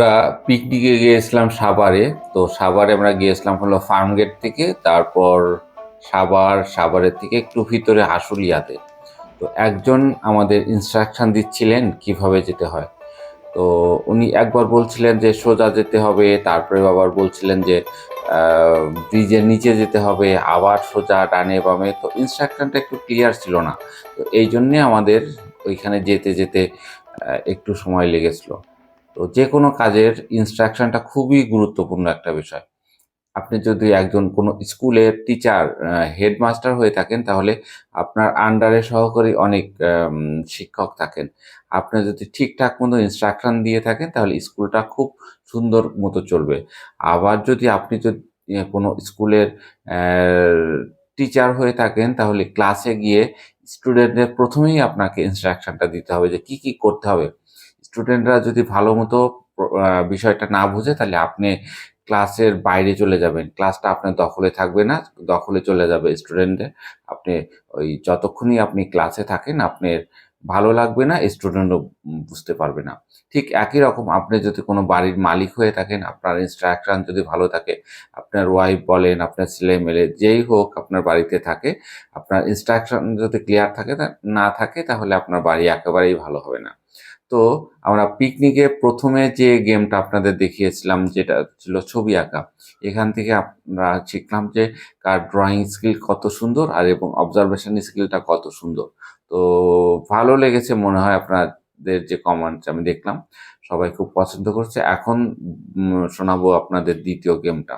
আমরা পিকনিকে গিয়েছিলাম সাভারে। তো সাভারে আমরা গিয়েছিলাম হলো ফার্ম গেট থেকে, তারপর সাভার, সাভারের থেকে একটু ভিতরে হাসুলিয়াতে তো একজন আমাদের ইনস্ট্রাকশন দিচ্ছিলেন কীভাবে যেতে হয়। তো উনি একবার বলছিলেন যে সোজা যেতে হবে তারপরে আবার বলছিলেন যে ব্রিজের নিচে যেতে হবে, আবার সোজা ডানে বামে। তো ইনস্ট্রাকশনটা একটু ক্লিয়ার ছিল না। তো এই জন্যে আমাদের ওইখানে যেতে যেতে একটু সময় লেগেছিল। তো যে কোনো কাজের ইনস্ট্রাকশনটা খুবই গুরুত্বপূর্ণ একটা বিষয়। আপনি যদি একজন কোনো স্কুলের টিচার হেডমাস্টার হয়ে থাকেন, তাহলে আপনার আন্ডারে সহকারী অনেক শিক্ষক থাকেন। আপনি যদি ঠিকঠাক মতো ইনস্ট্রাকশন দিয়ে থাকেন, তাহলে স্কুলটা খুব সুন্দর মতো চলবে। আবার যদি আপনি যদি কোনো স্কুলের টিচার হয়ে থাকেন, তাহলে ক্লাসে গিয়ে স্টুডেন্টদের প্রথমেই আপনাকে ইনস্ট্রাকশনটা দিতে হবে যে কি কি করতে হবে। স্টুডেন্টরা যদি ভালো মতো বিষয়টা না বুঝে, তাহলে আপনি ক্লাসের বাইরে চলে যাবেন। ক্লাসটা আপনার দখলে থাকবে না, দখলে চলে যাবে স্টুডেন্টদের আপনি ওই, যতক্ষণই আপনি ক্লাসে থাকেন, আপনার ভালো লাগবে না স্টুডেন্টও বুঝতে পারবে না। ঠিক একই রকম আপনি যদি কোনো বাড়ির মালিক হয়ে থাকেন, আপনার ইনস্ট্রাকশন যদি ভালো থাকে, আপনার ওয়াইফ বলেন, আপনার ছেলে মেলে যেই হোক আপনার বাড়িতে থাকে, আপনার ইনস্ট্রাকশন যদি ক্লিয়ার থাকে না থাকে, তাহলে আপনার বাড়ি একেবারেই ভালো হবে না। তো আমরা পিকনিকে প্রথমে যে গেমটা আপনাদের দেখিয়েছিলাম, যেটা ছিল ছবি আঁকা, এখান থেকে আমরা শিখলাম যে কার ড্রয়িং স্কিল কত সুন্দর, আর এবং অবজারভেশন স্কিলটা কত সুন্দর। তো ভালো লেগেছে মনে হয় আপনাদের যে কমেন্টস আমি দেখলাম। সবাই খুব পছন্দ করছে। এখন শোনাবো আপনাদের দ্বিতীয় গেমটা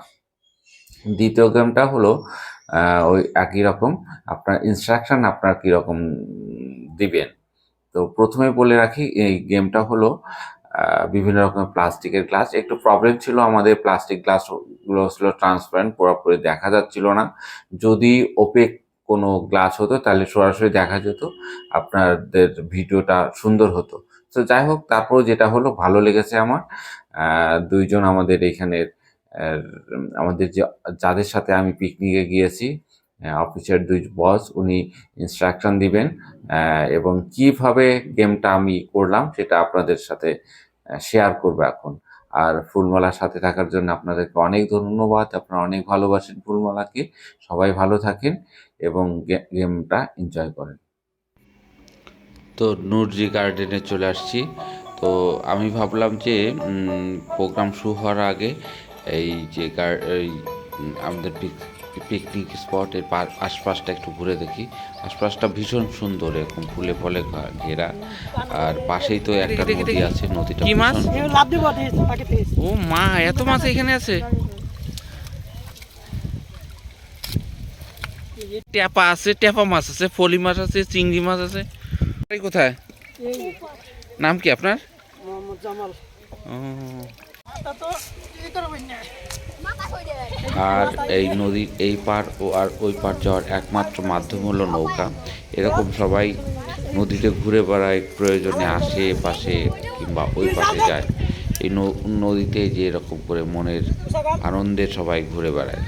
দ্বিতীয় গেমটা হলো ওই একই রকম। আপনার ইনস্ট্রাকশন আপনার কীরকম দিবেন? তো প্রথমে বলে রাখি, এই গেমটা হলো বিভিন্ন রকমের প্লাস্টিকের গ্লাস একটু প্রবলেম ছিল আমাদের প্লাস্টিক গ্লাসগুলো ছিল ট্রান্সপারেন্ট পুরোপুরি দেখা যাচ্ছিল না। যদি ওপেক কোনো গ্লাস হতো, তাহলে সরাসরি দেখা যেত, আপনাদের ভিডিওটা সুন্দর হতো। তো যাই হোক তারপর যেটা হলো, ভালো লেগেছে আমার। দুইজন আমাদের এইখানের আমাদের যে, যাদের সাথে আমি পিকনিকে গিয়েছি অফিসের দুই বস উনি ইনস্ট্রাকশন দিবেন এবং কীভাবে গেমটা আমি করলাম, সেটা আপনাদের সাথে শেয়ার করব এখন। আর ফুলমালার সাথে থাকার জন্য আপনাদেরকে অনেক ধন্যবাদ। আপনারা অনেক ভালোবাসেন ফুলমালাকে। সবাই ভালো থাকেন এবং গেমটা এনজয় করেন। তো নুরজি গার্ডেনে চলে আসছি। তো আমি ভাবলাম যে প্রোগ্রাম শুরু হওয়ার আগে এই যে গার- এই আমাদের পিকনিক স্পটের আশপাশটা একটু ঘুরে দেখি। আশপাশটা ভীষণ সুন্দর এরকম ফুলে ফলে ঘেরা। আর পাশেই তো একটা নদী আছে নদীটা কি মাছ? ও মা এত মাছ এখানে আছে। ট্যাপা আছে ট্যাপা মাছ আছে ফলি মাছ আছে চিংড়ি মাছ আছে। এই কোথায়? নাম কি আপনার? মোহাম্মদ জামাল। ও, তা তো এই করবে না আর এই নদীর এই পার ও আর ওই পার যাওয়ার একমাত্র মাধ্যম হলো নৌকা। এরকম সবাই নদীতে ঘুরে বেড়ায়, প্রয়োজনে আসে পাশে কিংবা ওই পাশে যায়। এই নদীতে যে এরকম করে মনের আনন্দে সবাই ঘুরে বেড়ায়।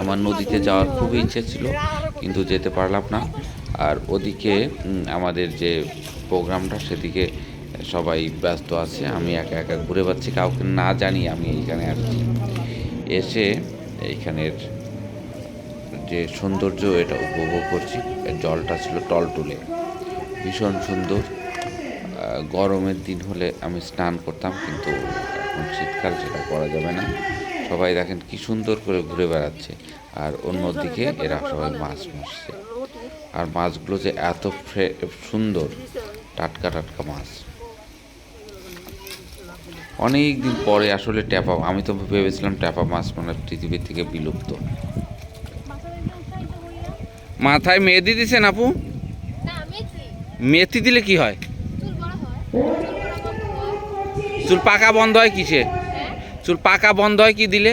আমার নদীতে যাওয়ার খুবই ইচ্ছে ছিল, কিন্তু যেতে পারলাম না। আর ওদিকে আমাদের যে প্রোগ্রামটা সেদিকে সবাই ব্যস্ত আছে। আমি একা একা ঘুরে পাচ্ছি কাউকে না জানি আমি এইখানে আসছি। এসে এইখানের যে সৌন্দর্য, এটা উপভোগ করছি। জলটা ছিল টলটুলে। ভীষণ সুন্দর। গরমের দিন হলে আমি স্নান করতাম, কিন্তু এখন শীতকাল, সেটা করা যাবে না। সবাই দেখেন কি সুন্দর করে ঘুরে বেড়াচ্ছে। আর অন্যদিকে এরা সবাই মাছ মারছে। আর মাছগুলো যে এত সুন্দর, টাটকা টাটকা মাছ। অনেক দিন পরে আসলে ট্যাপা আমি তো ভেবেছিলাম ট্যাপা মাছ মানে পৃথিবীর থেকে বিলুপ্ত। মাথায় মেহেদি দিছেন আপু? না মেথি মেথি দিলে কি হয়? চুল পাকা বন্ধ হয় কিসে? চুল পাকা বন্ধ হয় কি দিলে?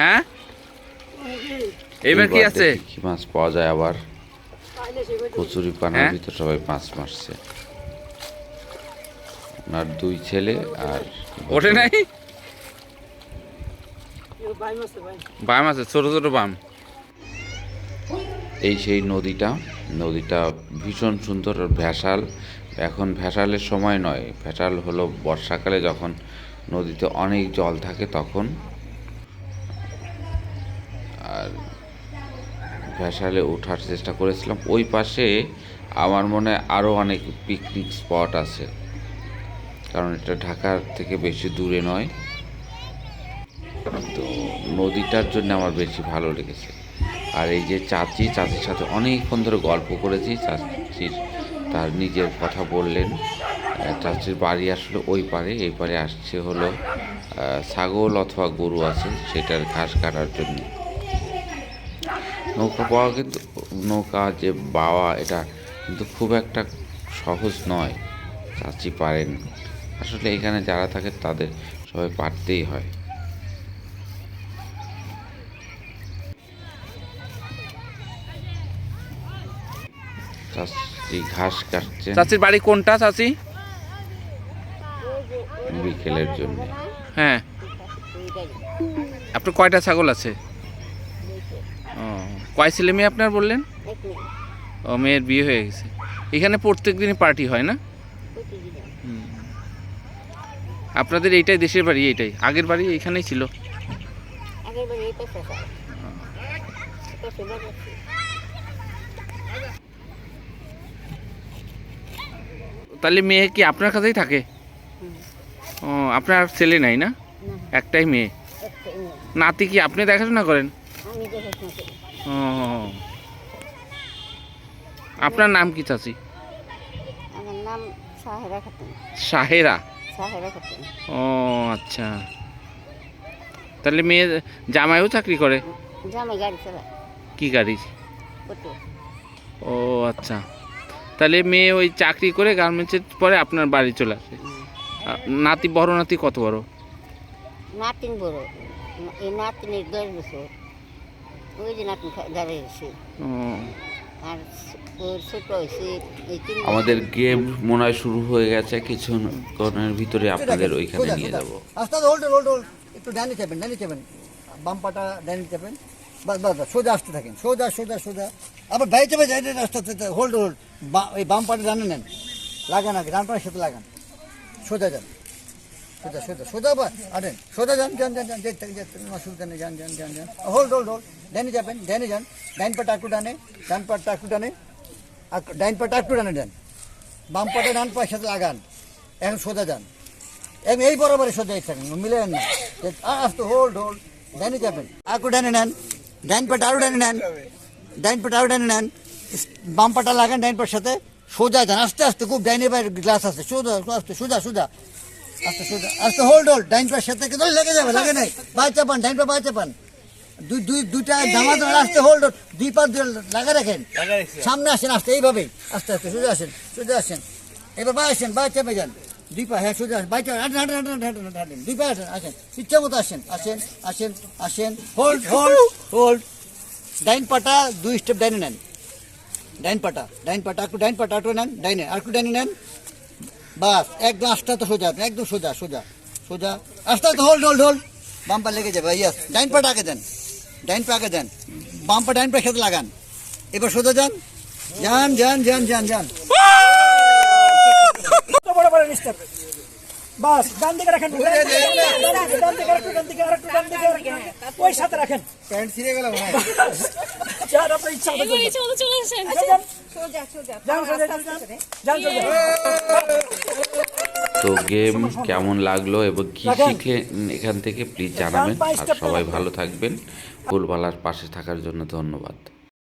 হ্যাঁ? এবার কি আছে? কি মাছ পাওয়া যায় আবার? কচুরি পানার হ্যাঁ? ভিতর সবাই মাছ মারছে। ওনার দুই ছেলে আর ওঠে নাই? বাম আছে ছোট ছোট বাম। এই সেই নদীটা নদীটা ভীষণ সুন্দর ভেসাল। এখন ভ্যাসালের সময় নয় ভেসাল হলো বর্ষাকালে যখন নদীতে অনেক জল থাকে তখন। আর ভ্যাসালে ওঠার চেষ্টা করেছিলাম। ওই পাশে আমার মনে হয় আরও অনেক পিকনিক স্পট আছে। কারণ এটা ঢাকার থেকে বেশি দূরে নয়। তো নদীটার জন্য আমার বেশি ভালো লেগেছে। আর এই যে চাচি, চাচির সাথে অনেকক্ষণ ধরে গল্প করেছি। চাচির তার নিজের কথা বললেন। চাচির বাড়ি আসলে ওই পারে। এই পারে আসছে হলো ছাগল অথবা গরু আছে, সেটার ঘাস কাটার জন্য। নৌকা পাওয়া কিন্তু নৌকা যে বাওয়া এটা কিন্তু খুব একটা সহজ নয়। চাচি পারেন। আসলে এখানে যারা থাকে তাদের সবাই পারতেই হয়। চাচি ঘাস কাটছেন। চাচির বাড়ি কোনটা চাচি? বিকেলের জন্য। হ্যাঁ। আপনার কয়টা ছাগল আছে? কয় ছেলে মেয়ে আপনার বললেন? ও মেয়ের বিয়ে হয়ে গেছে। এখানে প্রত্যেক দিনই পার্টি হয় না? আপনাদের এইটাই দেশের বাড়ি এইটাই। আগের বাড়ি এইখানেই ছিল। তাহলে মেয়ে কি আপনার কাছেই থাকে? ও আপনার ছেলে নাই না? না, একটাই মেয়ে। একটাই মেয়ে। নাতি কি আপনি দেখাশোনা করেন? আপনার নাম কি চাচি? আমার নাম সাহেরা খাতুন। সাহেরা? সাহেরা খাতুন। ও আচ্ছা। তাহলে মেয়ে জামাইও চাকরি করে? জামাই গাড়ি চালায়। কি গাড়ি? ও আচ্ছা। তাহলে মেয়ে ওই চাকরি করে গার্মেন্টসের পরে আপনার বাড়ি চলে আসে। নাতি বড় নাতি কত বড়? নাতিন বড়। এই নাতিনের দশ বছর। ওই আর ওর ছোট হয়েছে। আমাদের গেম মনে হয় শুরু হয়ে গেছে কিছু কিছুক্ষণের ভিতরে আপনাদের ওইখানে নিয়ে যাব। আস্তে আস্তে হোল্ড হোল্ড হোল্ড একটু ডানে চাপেন ডানে চাপেন। বাম পাটা ডানে চাপেন। বাস বাস বাস সোজা আসতে থাকেন সোজা সোজা সোজা। আবার ডাই চাপে যাই আস্তে আস্তে হোল্ড হোল্ড এই বাম পাটা ডানে নেন। লাগান আগে ডান পায়ের সাথে লাগান। সোজা যান। সোজা সোজা সোজা বা আরেন সোজা যান যান যান যান যেতে যেতে অসুবিধা নেই যান যান যান যান। হোল্ড হোল্ড হোল্ড ডানে যাবেন ডানে যান ডাইন পাটা একটু ডানে ডান পাটা একটু ডানে ডাইন পাটা একটু ডানে যান বাম পাটা ডান পায়ের সাথে লাগান এখন সোজা যান। এবং এই বরাবরই সোজা থাকেন মিলেন না। আস্তে হোল্ড হোল্ড ডাইনে যাবেন আকু ডানে নেন ডাইন পাটা আরও ডানে নেন ডাইন পাটা আরও ডানে নেন। বাম পাটা লাগান ডাইন পাটার সাথে, সোজা যান। আস্তে আস্তে, খুব ডাইনে বাইরে গ্লাস আছে। সোজা, আস্তে, সোজা সোজা। আস্তে সোজা, আস্তে হোল্ড হোল্ড ডাইন পায়ের সাথে লেগে যাবে, লাগে নাই। বাই পান ডাইন পা বাই চাপান। দুই দুই দুইটা জামা ধরে আস্তে হোল্ড দুই পা লাগা রাখেন। সামনে আসেন আস্তে এইভাবেই। আস্তে আস্তে সোজা আসেন সোজা আসেন। এবার বাই আসেন চাপে যান। দুই পা হ্যাঁ সোজা আসেন বাই হাঁটেন হাঁটেন হাঁটেন হাঁটেন হাঁটেন হাঁটেন। দুই পা আসেন আসেন। ইচ্ছা মতো আসেন আসেন আসেন আসেন। হোল্ড হোল্ড হোল্ড ডাইন পাটা দুই স্টেপ ডাইনে নেন। ডাইন পাটা ডাইন পাটা একটু ডাইন পাটা একটু নেন ডাইনে আর একটু ডাইনে নেন। বাস একদম আস্তে সোজা একদম সোজা সোজা সোজা। আস্তে হোল্ড হোল্ড হোল্ড বাম পা লেগে যাবে ইয়াস ডাইন পাটা আগে দেন। ডাইন পা আগে দেন। বাম পা ডাইন পা সাথে লাগান। এবার সোজা যান। যান যান যান যান যান। বড় বড় স্টেপ বাস ডান দিকে রাখেন। ডান দিকে আরেকটু ডান দিকে আরেকটু ডান দিকে। ওই সাথে রাখেন। প্যান্ট ছিঁড়ে গেল যার আপনার ইচ্ছা মতো করবেন। আচ্ছা, যান। যান, সোজা, যান, যান। যান, সোজা। তো গেম কেমন লাগল এবং কী শিখলেন এখান থেকে প্লিজ জানাবেন। আর সবাই ভালো থাকবেন। ফুলবালার পাশে থাকার জন্য ধন্যবাদ।